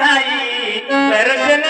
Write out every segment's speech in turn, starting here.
ತಾಯಿ ದರ್ಶನ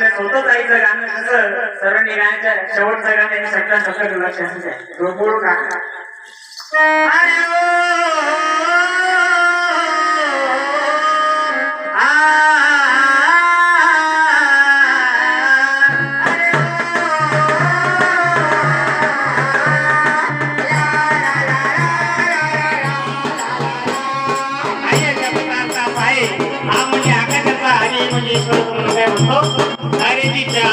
आपल्या स्वतःच आईचं गाणं कसं सर्वांनी गाण्याच्या शेवटचं गाणं हे सगळं सगळं लक्षात आहे गोकुळ का Oh, கட்டிட்டா